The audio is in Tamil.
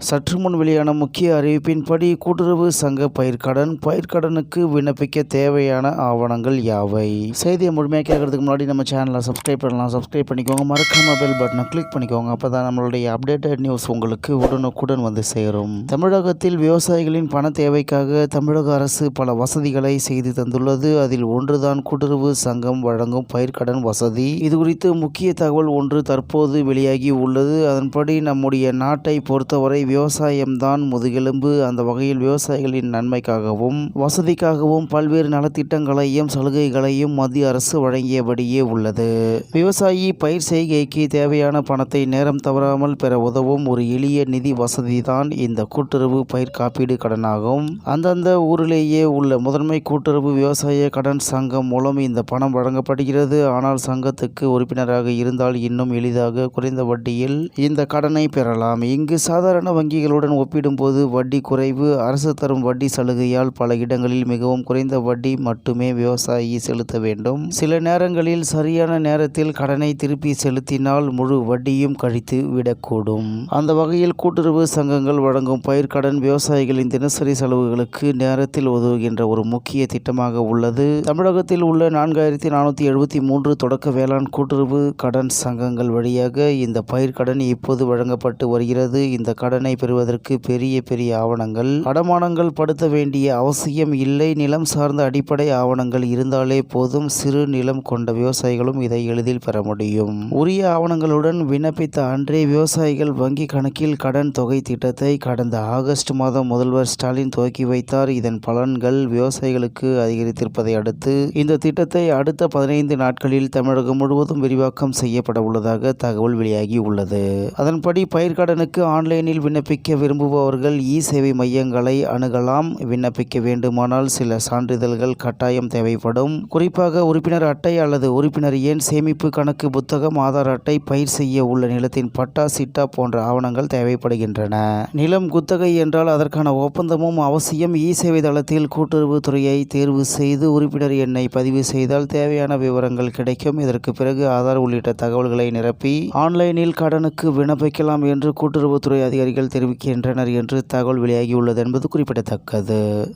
சற்று முன் வெளியான முக்கிய அறிவிப்பின்படி கூட்டுறவு சங்க பயிர்க்கடன் பயிர்க்கடனுக்கு விண்ணப்பிக்க தேவையான ஆவணங்கள் யாவை? செய்தியை முழுமையாக கேட்கறதுக்கு முன்னாடி நம்ம சேனலை சப்ஸ்கிரைப் பண்ணலாம். சப்ஸ்கிரைப் பண்ணிக்கோங்க. மறக்காம பெல் பட்டனை கிளிக் பண்ணிக்கோங்க. அப்போ தான் நம்மளுடைய அப்டேட்டட் நியூஸ் உங்களுக்கு உடனுக்குடன் வந்து சேரும். தமிழகத்தில் விவசாயிகளின் பண தேவைக்காக தமிழக அரசு பல வசதிகளை செய்து தந்துள்ளது. அதில் ஒன்றுதான் கூட்டுறவு சங்கம் வழங்கும் பயிர்க்கடன் வசதி. இது குறித்து முக்கிய தகவல் ஒன்று தற்போது வெளியாகி உள்ளது. அதன்படி நம்முடைய நாட்டை பொறுத்தவரை விவசாயம்தான் முதுகெலும்பு. அந்த வகையில் விவசாயிகளின் நன்மைக்காகவும் வசதிக்காகவும் பல்வேறு நலத்திட்டங்களையும் சலுகைகளையும் மத்திய அரசு வழங்கியபடியே உள்ளது. விவசாயி பயிர் செய்கைக்கு தேவையான பணத்தை நேரம் தவறாமல் பெற உதவும் ஒரு எளிய நிதி வசதிதான் இந்த கூட்டுறவு பயிர் காப்பீடு கடனாகும். அந்தந்த ஊரிலேயே உள்ள முதன்மை கூட்டுறவு விவசாய கடன் சங்கம் மூலம் இந்த பணம் வழங்கப்படுகிறது. ஆனால் சங்கத்துக்கு உறுப்பினராக இருந்தால் இன்னும் எளிதாக குறைந்த வட்டியில் இந்த கடனை பெறலாம். இங்கு சாதாரண வங்கிகளுடன் ஒப்பிடும்போது வட்டி குறைவு அரசு தரும் வட்டி சலுகையால் பல இடங்களில் மிகவும் குறைந்த வட்டி மட்டுமே விவசாயி செலுத்த வேண்டும். சில நேரங்களில் சரியான நேரத்தில் கடனை திருப்பி செலுத்தினால் முழு வட்டியும் கழித்து விடக்கூடும். அந்த வகையில் கூட்டுறவு சங்கங்கள் வழங்கும் பயிர்க்கடன் விவசாயிகளின் தினசரி செலவுகளுக்கு நேரத்தில் உதவுகின்ற ஒரு முக்கிய திட்டமாக உள்ளது. தமிழகத்தில் உள்ள நான்காயிரத்தி நானூற்றி எழுபத்தி மூன்று தொடக்க வேளாண் கூட்டுறவு கடன் சங்கங்கள் வழியாக இந்த பயிர்க்கடன் இப்போது வழங்கப்பட்டு வருகிறது. இந்த கடனை பெறுவதற்கு பெரிய பெரிய ஆவணங்கள். அடமானங்கள் படுத்த வேண்டிய அவசியம் இல்லை. நிலம் சார்ந்த அடிப்படை ஆவணங்கள் இருந்தாலே போதும். சிறு நிலம் கொண்ட விவசாயிகளும் இதை எளிதில் பெற முடியும். உரிய ஆவணங்களுடன் விண்ணப்பித்த அன்றே விவசாயிகள் வங்கி கணக்கில் கடன் தொகை திட்டத்தை கடந்த ஆகஸ்ட் மாதம் முதல்வர் ஸ்டாலின் துவக்கி வைத்தார். இதன் பலன்கள் விவசாயிகளுக்கு அதிகரித்திருப்பதை அடுத்து இந்த திட்டத்தை அடுத்த பதினைந்து நாட்களில் தமிழகம் முழுவதும் விரிவாக்கம் செய்யப்பட உள்ளதாக தகவல் வெளியாகி உள்ளது. அதன்படி பயிர்கடனுக்கு ஆன்லைனில் விண்ணப்பிக்க விரும்புபவர்கள் இ சேவை மையங்களை அணுகலாம் விண்ணப்பிக்க வேண்டுமானால் சில சான்றிதழ்கள் கட்டாயம் தேவைப்படும். குறிப்பாக உறுப்பினர் அட்டை அல்லது உறுப்பினர் எண் சேமிப்பு கணக்கு புத்தகம் ஆதார் அட்டை பயிர் செய்ய உள்ள நிலத்தின் பட்டா சிட்டா போன்ற ஆவணங்கள் தேவைப்படுகின்றன. நிலம் குத்தகை என்றால் அதற்கான ஒப்பந்தமும் அவசியம். இ சேவை தளத்தில் கூட்டுறவு துறையை தேர்வு செய்து உறுப்பினர் எண்ணை பதிவு செய்தால் தேவையான விவரங்கள் கிடைக்கும். இதற்கு பிறகு ஆதார் உள்ளிட்ட தகவல்களை நிரப்பி ஆன்லைனில் கடனுக்கு விண்ணப்பிக்கலாம் என்று கூட்டுறவுத்துறை அதிகாரிகள் தெரிவிக்கின்றனர் என்று தகவல் வெளியாகியுள்ளது என்பது குறிப்பிடத்தக்கது.